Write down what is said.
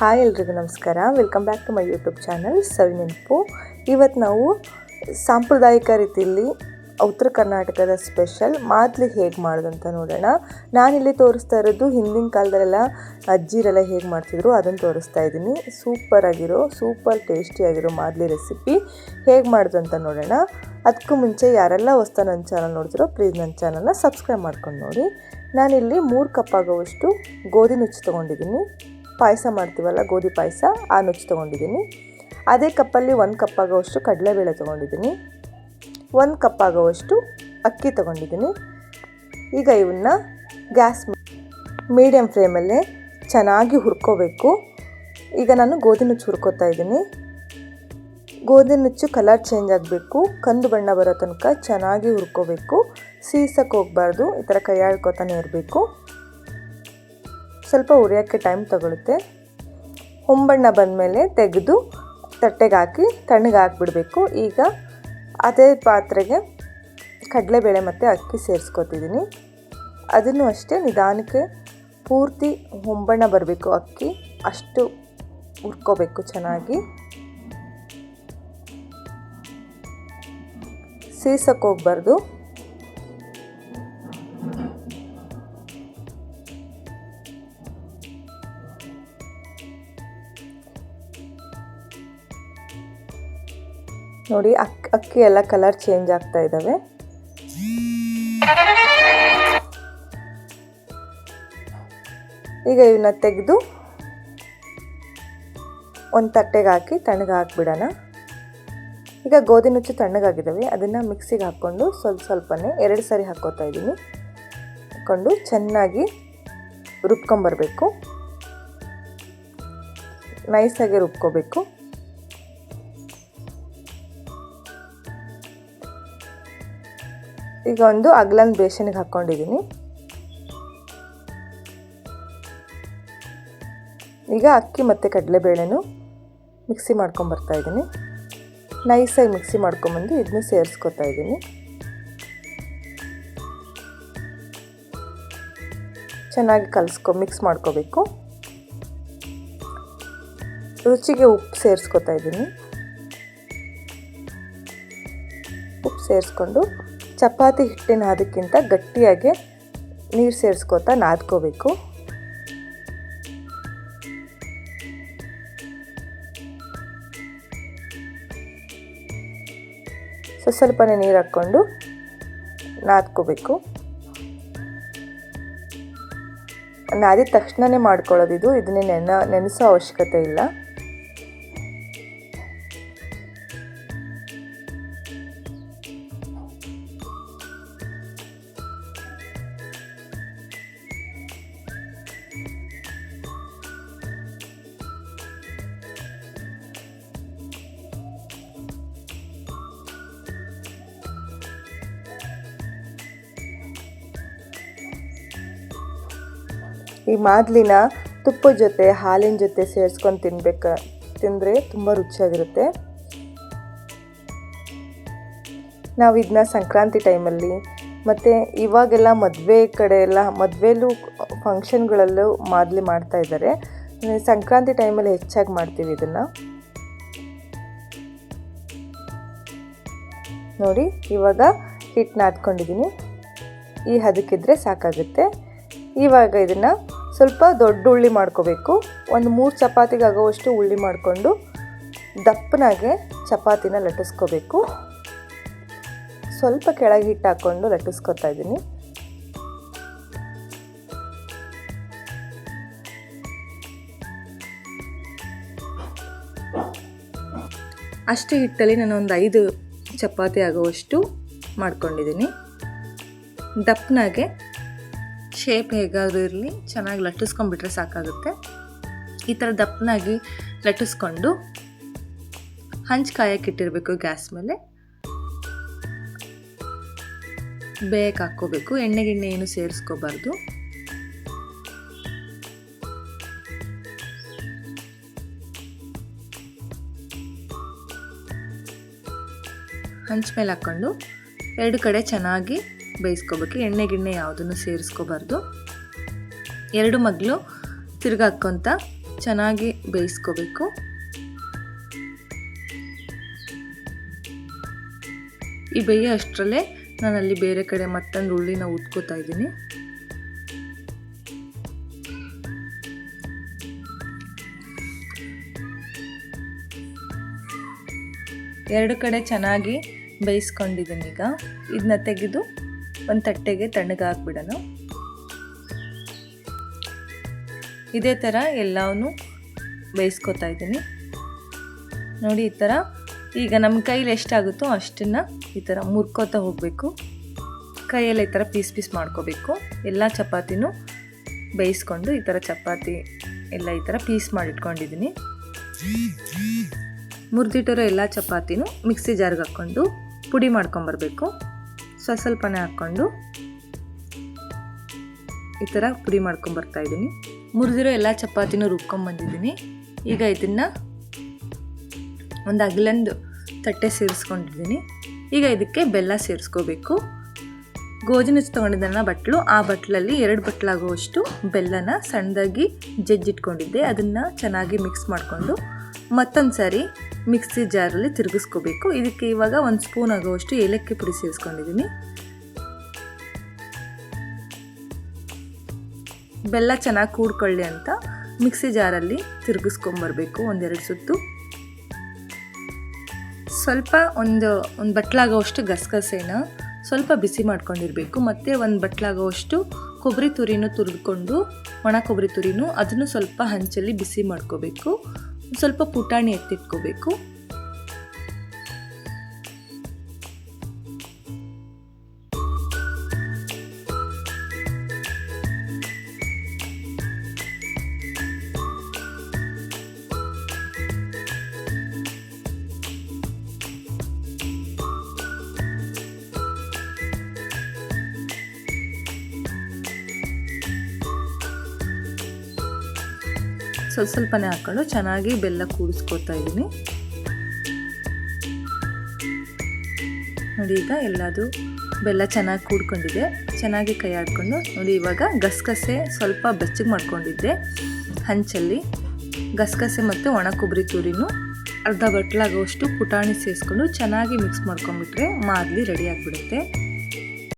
Hi ಎಲ್ರಿಗೂ ನಮಸ್ಕಾರ. Welcome back to my YouTube channel Savi Nenapu ಇವತ್ತು ನಾವು ಸಾಂಪ್ರದಾಯಿಕ ರೀತಿಯಲ್ಲಿ ಉತ್ತರ ಕರ್ನಾಟಕದ ಸ್ಪೆಷಲ್ ಮಾದ್ಲಿ ಹೇಗೆ ಮಾಡೋದು ಅಂತ ನೋಡೋಣ. ನಾನಿಲ್ಲಿ ತೋರಿಸ್ತಾ ಇರೋದು ಹಿಂದಿನ ಕಾಲದಲ್ಲೆಲ್ಲ ಅಜ್ಜಿರೆಲ್ಲ ಹೇಗೆ ಮಾಡ್ತಿದ್ರು ಅದನ್ನು ತೋರಿಸ್ತಾ ಇದ್ದೀನಿ. ಸೂಪರ್ ಆಗಿರೋ ಸೂಪರ್ ಟೇಸ್ಟಿಯಾಗಿರೋ ಮಾದಲಿ ರೆಸಿಪಿ ಹೇಗೆ ಮಾಡೋದು ಅಂತ ನೋಡೋಣ. ಅದಕ್ಕೂ ಮುಂಚೆ ಯಾರೆಲ್ಲ ಹೊಸ್ತಾ ನನ್ನ ಚಾನಲ್ ನೋಡ್ತಿರೋ ಪ್ಲೀಸ್ ನನ್ನ ಚಾನಲ್ನ ಸಬ್ಸ್ಕ್ರೈಬ್ ಮಾಡ್ಕೊಂಡು ನೋಡಿ. ನಾನಿಲ್ಲಿ ಮೂರು ಕಪ್ ಆಗೋವಷ್ಟು ಗೋಧಿ ನುಚ್ಚು ತೊಗೊಂಡಿದ್ದೀನಿ. ಪಾಯಸ ಮಾಡ್ತೀವಲ್ಲ, ಗೋಧಿ ಪಾಯಸ, ಆ ನುಚ್ಚು ತೊಗೊಂಡಿದ್ದೀನಿ. ಅದೇ ಕಪ್ಪಲ್ಲಿ ಒಂದು ಕಪ್ ಆಗೋವಷ್ಟು ಕಡಲೆಬೇಳೆ ತೊಗೊಂಡಿದ್ದೀನಿ. ಒಂದು ಕಪ್ ಆಗೋವಷ್ಟು ಅಕ್ಕಿ ತೊಗೊಂಡಿದ್ದೀನಿ. ಈಗ ಇವನ್ನ ಗ್ಯಾಸ್ ಮೀಡಿಯಮ್ ಫ್ಲೇಮಲ್ಲೇ ಚೆನ್ನಾಗಿ ಹುರ್ಕೋಬೇಕು. ಈಗ ನಾನು ಗೋಧಿ ನುಚ್ಚು ಹುರ್ಕೋತಾ ಇದ್ದೀನಿ. ಗೋಧಿ ನುಚ್ಚು ಕಲರ್ ಚೇಂಜ್ ಆಗಬೇಕು. ಕಂದು ಬಣ್ಣ ಬರೋ ತನಕ ಚೆನ್ನಾಗಿ ಹುರ್ಕೋಬೇಕು. ಸೀಸಕ್ಕೆ ಹೋಗಬಾರ್ದು. ಈ ಥರ ಕೈ ಆಡ್ಕೋತಾನೆ ಇರಬೇಕು. ಸ್ವಲ್ಪ ಉರಿಯೋಕ್ಕೆ ಟೈಮ್ ತಗೊಳುತ್ತೆ. ಹೊಂಬಣ್ಣ ಬಂದಮೇಲೆ ತೆಗೆದು ತಟ್ಟೆಗೆ ಹಾಕಿ ತಣ್ಣಗೆ ಹಾಕ್ಬಿಡಬೇಕು. ಈಗ ಅದೇ ಪಾತ್ರೆಗೆ ಕಡಲೆಬೇಳೆ ಮತ್ತು ಅಕ್ಕಿ ಸೇರಿಸ್ಕೊತಿದ್ದೀನಿ ಅದನ್ನು ಅಷ್ಟೇ ನಿಧಾನಕ್ಕೆ ಪೂರ್ತಿ ಹೊಂಬಣ್ಣ ಬರಬೇಕು ಅಕ್ಕಿ. ಅಷ್ಟು ಹುರ್ಕೋಬೇಕು ಚೆನ್ನಾಗಿ. ಸೀಸಕ್ಕೆ ಹೋಗ್ಬಾರ್ದು. ನೋಡಿ ಅಕ್ಕಿ ಅಕ್ಕಿ ಎಲ್ಲ ಕಲರ್ ಚೇಂಜ್ ಆಗ್ತಾ ಇದ್ದಾವೆ ಈಗ ಇವನ್ನ ತೆಗೆದು ಒಂದು ತಟ್ಟೆಗೆ ಹಾಕಿ ತಣ್ಣಗೆ ಹಾಕ್ಬಿಡೋಣ. ಈಗ ಗೋಧಿ ನುಚ್ಚು ತಣ್ಣಗಾಗಿದ್ದಾವೆ ಅದನ್ನು ಮಿಕ್ಸಿಗೆ ಹಾಕ್ಕೊಂಡು ಸ್ವಲ್ಪ ಸ್ವಲ್ಪನೇ, ಎರಡು ಸಾರಿ ಹಾಕ್ಕೋತಾ ಇದ್ದೀನಿ. ಹಾಕ್ಕೊಂಡು ಚೆನ್ನಾಗಿ ರುಬ್ಕೊಂಬರ್ಬೇಕು. ನೈಸಾಗಿ ರುಬ್ಕೋಬೇಕು. ಈಗ ಒಂದು ಅಗ್ಲನ್ ಬೇಸನ್ಗೆ ಹಾಕ್ಕೊಂಡಿದ್ದೀನಿ ಈಗ ಅಕ್ಕಿ ಮತ್ತು ಕಡಲೆಬೇಳೆನೂ ಮಿಕ್ಸಿ ಮಾಡ್ಕೊಂಬರ್ತಾ ಇದ್ದೀನಿ ನೈಸಾಗಿ ಮಿಕ್ಸಿ ಮಾಡ್ಕೊಂಬಂದು ಇದನ್ನು ಸೇರಿಸ್ಕೊತಾ ಇದ್ದೀನಿ ಚೆನ್ನಾಗಿ ಕಲಸ್ಕೊ ಮಿಕ್ಸ್ ಮಾಡ್ಕೋಬೇಕು. ರುಚಿಗೆ ಉಪ್ಪು ಸೇರಿಸ್ಕೊತಾ ಇದ್ದೀನಿ ಉಪ್ಪು ಸೇರಿಸ್ಕೊಂಡು ಚಪಾತಿ ಹಿಟ್ಟಿನ ಅದಕ್ಕಿಂತ ಗಟ್ಟಿಯಾಗಿ ನೀರು ಸೇರಿಸ್ಕೋತಾ ನಾದ್ಕೋಬೇಕು. ಸೊ, ಸ್ವಲ್ಪನೇ ನೀರು ಹಾಕ್ಕೊಂಡು ನಾದ್ಕೋಬೇಕು. ನಾದಿದ ತಕ್ಷಣವೇ ಮಾಡ್ಕೊಳ್ಳೋದು ಇದು. ಇದನ್ನೇ ನೆನ, ನೆನೆಸೋ ಅವಶ್ಯಕತೆ ಇಲ್ಲ. ಈ ಮಾದಲಿನ ತುಪ್ಪದ ಜೊತೆ, ಹಾಲಿನ ಜೊತೆ ಸೇರಿಸ್ಕೊಂಡು ತಿನ್ಬೇಕು. ತಿಂದರೆ ತುಂಬ ರುಚಿಯಾಗಿರುತ್ತೆ. ನಾವು ಇದನ್ನ ಸಂಕ್ರಾಂತಿ ಟೈಮಲ್ಲಿ ಮತ್ತು ಇವಾಗೆಲ್ಲ ಮದುವೆ ಕಡೆ ಎಲ್ಲ, ಮದುವೆಲೂ ಫಂಕ್ಷನ್ಗಳಲ್ಲೂ ಮಾದಲಿ ಮಾಡ್ತಾ ಇದ್ದಾರೆ ಸಂಕ್ರಾಂತಿ ಟೈಮಲ್ಲಿ ಹೆಚ್ಚಾಗಿ ಮಾಡ್ತೀವಿ ಇದನ್ನು. ನೋಡಿ, ಇವಾಗ ಹಿಟ್ಟು ನಾದ್ಕೊಂಡಿದ್ದೀನಿ ಈ ಹದಕ್ಕಿದ್ರೆ ಸಾಕಾಗುತ್ತೆ. ಇವಾಗ ಇದನ್ನು ಸ್ವಲ್ಪ ದೊಡ್ಡ ಉಳ್ಳಿ ಮಾಡ್ಕೋಬೇಕು. ಒಂದು ಮೂರು ಚಪಾತಿಗಾಗುವಷ್ಟು ಉಳ್ಳಿ ಮಾಡಿಕೊಂಡು ದಪ್ಪನಾಗೆ ಚಪಾತಿನ ಲಟ್ಟಿಸ್ಕೋಬೇಕು. ಸ್ವಲ್ಪ ಕೆಳಗೆ ಹಿಟ್ಟು ಹಾಕ್ಕೊಂಡು ಲಟ್ಟಿಸ್ಕೊತಾ ಇದ್ದೀನಿ. ಅಷ್ಟು ಹಿಟ್ಟಲ್ಲಿ ನಾನು ಒಂದು ಐದು ಚಪಾತಿ ಆಗುವಷ್ಟು ಮಾಡ್ಕೊಂಡಿದ್ದೀನಿ. ದಪ್ಪನಾಗೆ ಶೇಪ್ ಹೇಗಾದರೂ ಇರಲಿ, ಚೆನ್ನಾಗಿ ಲಟ್ಟಿಸ್ಕೊಂಡ್ಬಿಟ್ರೆ ಸಾಕಾಗುತ್ತೆ. ಈ ಥರ ದಪ್ಪನಾಗಿ ಲಟ್ಟಿಸ್ಕೊಂಡು ಹಂಚು ಕಾಯಕ್ಕಿಟ್ಟಿರಬೇಕು ಗ್ಯಾಸ್ ಮೇಲೆ. ಬೇಯಕ್ಕೆ ಹಾಕ್ಕೋಬೇಕು. ಎಣ್ಣೆ ಗಿಣ್ಣೆ ಏನು ಸೇರಿಸ್ಕೋಬಾರ್ದು. ಹಂಚ್ ಮೇಲೆ ಹಾಕ್ಕೊಂಡು ಎರಡು ಕಡೆ ಚೆನ್ನಾಗಿ ಬೇಯಿಸ್ಕೋಬೇಕು, ಎಣ್ಣೆ ಗಿಣ್ಣೆ ಯಾವುದನ್ನು ಸೇರಿಸ್ಕೋಬಾರ್ದು. ಎರಡು ಮಗ್ಲು ತಿರ್ಗಾಕ್ಕೊಂತ ಚೆನ್ನಾಗಿ ಬೇಯಿಸ್ಕೋಬೇಕು. ಈ ಬೇಯೋ ಅಷ್ಟರಲ್ಲೇ ನಾನು ಅಲ್ಲಿ ಬೇರೆ ಕಡೆ ಮತ್ತೊಂದು ಉಳ್ಳಿನ ಉತ್ಕೋತಾ ಇದ್ದೀನಿ. ಎರಡು ಕಡೆ ಚೆನ್ನಾಗಿ ಬೇಯಿಸ್ಕೊಂಡಿದ್ದೀನಿ ಈಗ. ಇದನ್ನ ತೆಗೆದು ಒಂದು ತಟ್ಟೆಗೆ ತಣ್ಣಗೆ ಹಾಕ್ಬಿಡೋಣ. ಇದೇ ಥರ ಎಲ್ಲವೂ ಬೇಯಿಸ್ಕೊತಾ ಇದ್ದೀನಿ. ನೋಡಿ ಈ ಥರ ಈಗ ನಮ್ಮ ಕೈಲಿ ಎಷ್ಟಾಗುತ್ತೋ ಅಷ್ಟನ್ನು ಈ ಥರ ಮುರ್ಕೋತಾ ಹೋಗಬೇಕು. ಕೈಯಲ್ಲಿ ಈ ಥರ ಪೀಸ್ ಪೀಸ್ ಮಾಡ್ಕೋಬೇಕು. ಎಲ್ಲ ಚಪಾತಿನೂ ಬೇಯಿಸ್ಕೊಂಡು ಈ ಥರ ಚಪಾತಿ ಎಲ್ಲ ಈ ಥರ ಪೀಸ್ ಮಾಡಿಟ್ಕೊಂಡಿದ್ದೀನಿ. ಮುರಿದಿಟ್ಟಿರೋ ಎಲ್ಲ ಚಪಾತಿನೂ ಮಿಕ್ಸಿ ಜಾರ್ಗೆ ಹಾಕ್ಕೊಂಡು ಪುಡಿ ಮಾಡ್ಕೊಂಬರ್ಬೇಕು. ಸ್ವಲ್ಪ ಸ್ವಲ್ಪನೇ ಹಾಕ್ಕೊಂಡು ಈ ಥರ ಪುಡಿ ಮಾಡ್ಕೊಂಬರ್ತಾ ಇದ್ದೀನಿ. ಮುರಿದಿರೋ ಎಲ್ಲ ಚಪಾತಿನೂ ರುಬ್ಕೊಂಬಂದಿದ್ದೀನಿ ಈಗ ಇದನ್ನು ಒಂದು ಅಗಲಂದು ತಟ್ಟೆ ಸೇರಿಸ್ಕೊಂಡಿದ್ದೀನಿ. ಈಗ ಇದಕ್ಕೆ ಬೆಲ್ಲ ಸೇರಿಸ್ಕೋಬೇಕು. ಗೋಜಿನ ತೊಗೊಂಡಿದ್ದನ್ನ ಬಟ್ಲು, ಆ ಬಟ್ಲಲ್ಲಿ ಎರಡು ಬಟ್ಲಾಗುವಷ್ಟು ಬೆಲ್ಲನ ಸಣ್ಣದಾಗಿ ಜಜ್ಜಿಟ್ಕೊಂಡಿದ್ದೆ. ಅದನ್ನು ಚೆನ್ನಾಗಿ ಮಿಕ್ಸ್ ಮಾಡಿಕೊಂಡು ಮತ್ತೊಂದು ಸಾರಿ ಮಿಕ್ಸಿ ಜಾರಲ್ಲಿ ತಿರುಗಿಸ್ಕೋಬೇಕು. ಇದಕ್ಕೆ ಇವಾಗ ಒಂದು ಸ್ಪೂನ್ ಆಗುವಷ್ಟು ಏಲಕ್ಕಿ ಪುಡಿ ಸೇರಿಸ್ಕೊಂಡಿದ್ದೀನಿ. ಬೆಲ್ಲ ಚೆನ್ನಾಗಿ ಕೂಡ್ಕೊಳ್ಳಿ ಅಂತ ಮಿಕ್ಸಿ ಜಾರಲ್ಲಿ ತಿರುಗಿಸ್ಕೊಂಬರ್ಬೇಕು ಒಂದೆರಡು ಸುತ್ತು. ಸ್ವಲ್ಪ ಒಂದು ಒಂದು ಬಟ್ಲಾಗೋವಷ್ಟು ಗಸಗಸೆನ ಸ್ವಲ್ಪ ಬಿಸಿ ಮಾಡ್ಕೊಂಡಿರಬೇಕು. ಮತ್ತು ಒಂದು ಬಟ್ಲಾಗೋವಷ್ಟು ಕೊಬ್ಬರಿ ತುರಿನೂ ತುರಿದುಕೊಂಡು ಒಣ ಕೊಬ್ಬರಿ ತುರಿನೂ ಅದನ್ನು ಸ್ವಲ್ಪ ಹಂಚಲ್ಲಿ ಬಿಸಿ ಮಾಡ್ಕೋಬೇಕು. ಸ್ವಲ್ಪ ಪುಟಾಣಿ ಎತ್ತಿಟ್ಕೋಬೇಕು. ಸ್ವಲ್ಪ ಸ್ವಲ್ಪನೇ ಹಾಕ್ಕೊಂಡು ಚೆನ್ನಾಗಿ ಬೆಲ್ಲ ಕೂಡಿಸ್ಕೊತಾ ಇದ್ದೀನಿ. ನೋಡಿ ಈಗ ಎಲ್ಲದು ಬೆಲ್ಲ ಚೆನ್ನಾಗಿ ಕೂಡ್ಕೊಂಡಿದೆ. ಚೆನ್ನಾಗಿ ಕೈ ಆಡ್ಕೊಂಡು ನೋಡಿ ಇವಾಗ ಗಸಗಸೆ ಸ್ವಲ್ಪ ಬೆಚ್ಚಗೆ ಮಾಡ್ಕೊಂಡಿದ್ದೆ ಹಂಚಲ್ಲಿ. ಗಸಗಸೆ ಮತ್ತು ಒಣ ಕೊಬ್ಬರಿ ತುರಿನೂ ಅರ್ಧ ಬಟ್ಲಾಗುವಷ್ಟು ಪುಟಾಣಿ ಸೇರಿಸ್ಕೊಂಡು ಚೆನ್ನಾಗಿ ಮಿಕ್ಸ್ ಮಾಡ್ಕೊಂಡ್ಬಿಟ್ರೆ ಮಾದಲಿ ರೆಡಿ ಆಗಿಬಿಡುತ್ತೆ.